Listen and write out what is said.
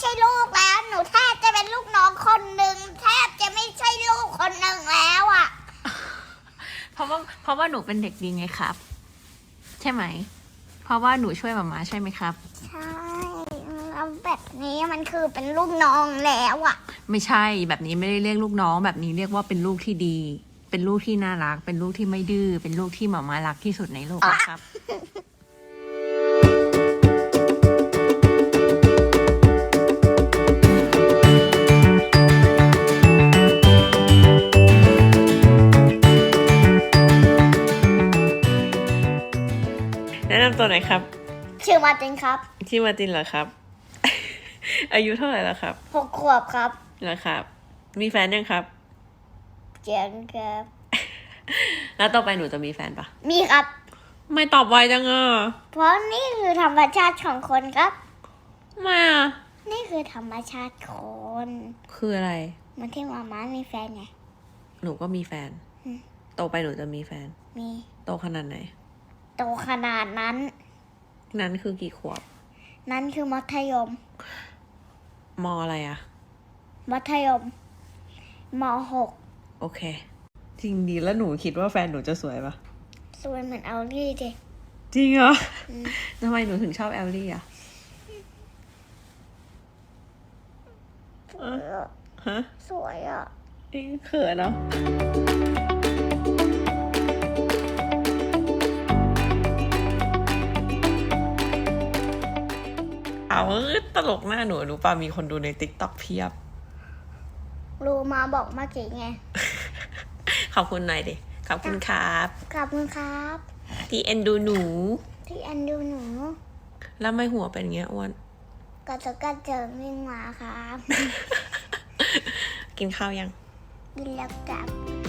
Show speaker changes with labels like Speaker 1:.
Speaker 1: ใช่ลูกแล้ว หนูแทบจะเป็นลูกน้องคนหนึ่งแทบจะไม่ใช่ลูกคนหนึ่งแล้วอะ
Speaker 2: เพราะว่าเพราะว่าหนูเป็นเด็กดีไงครับ ใช
Speaker 3: ่ไห
Speaker 2: ม เพราะว่าหนูช่วยหมามาใช่ไหมครับ
Speaker 1: ใช่แล้วแบบนี้มันคือเป็นลูกน้องแล้วอะ
Speaker 2: ไม่ใช่แบบนี้ไม่ได้เรียกลูกน้อง แบบนี้เรียกว่าเป็นลูกที่ดี เป็นลูกที่น่ารัก เป็นลูกที่ไม่ดื้อเป็นลูกที่หมามารักที่สุดในโลก
Speaker 3: ครับ แนะนำตัวหน่อยครับ
Speaker 1: ชื่อมาร์ตินครับ
Speaker 3: ชื่อมาร์ตินเหรอครับ อายุเท่าไหร่แล้วครับ
Speaker 1: หกขวบครับ
Speaker 3: เหรอครับ มีแฟนยังครับ
Speaker 1: เจียงครับ
Speaker 3: แล้วต่อไปหนูจะมีแฟนปะ
Speaker 1: มีครับ
Speaker 3: ไม่ตอบไวจังอะ
Speaker 1: เพราะนี่คือธรรมชาติของคนครับ
Speaker 3: ไม่อะ
Speaker 1: นี่คือธรรมชาติคน
Speaker 3: คืออะไร
Speaker 1: เหมันที่มาม่ามีแฟนไง
Speaker 3: หนูก็มีแฟน
Speaker 1: อืม
Speaker 3: โตไปหนูจะมีแฟน
Speaker 1: มี
Speaker 3: โตขนาดไหน
Speaker 1: โตขนาดนั้น
Speaker 3: นั้นคือกี่ขวบ
Speaker 1: นั่นคือมัธยม
Speaker 3: มอะไรอะ
Speaker 1: มัธยมมหก
Speaker 3: โอเค จริงดีแล้วหนูคิดว่าแฟนหนูจะสวยปะ
Speaker 1: สวยเหมือนเอาลี่ดิ
Speaker 3: จริงเหรอ
Speaker 1: อืม
Speaker 3: ทำไมหนูถึงชอบแอลลี่อะ
Speaker 1: สวยอะ
Speaker 3: ฮะ
Speaker 1: สวยอะ เ
Speaker 3: อ้ยเขินเนาะ เอาเอ้ยตลกหน้าหนูรู้ป่ะมีคนดูในติ๊กต็อกเพียบ
Speaker 1: รู้มาบอกเมื่อกี้ไง
Speaker 3: ขอบคุณหน่อยดิขอบคุณครับ
Speaker 1: ขอบคุณครับ
Speaker 3: ที่เอ็นดูหนู
Speaker 1: ที่แอนดูหนู
Speaker 3: แล้วไม่หัวเป็นอย่างเงี้ยอ้วน
Speaker 1: กระจะกระเจิงวิ่งมาครับ
Speaker 3: กินข้าวยัง
Speaker 1: กินแล้วกลับ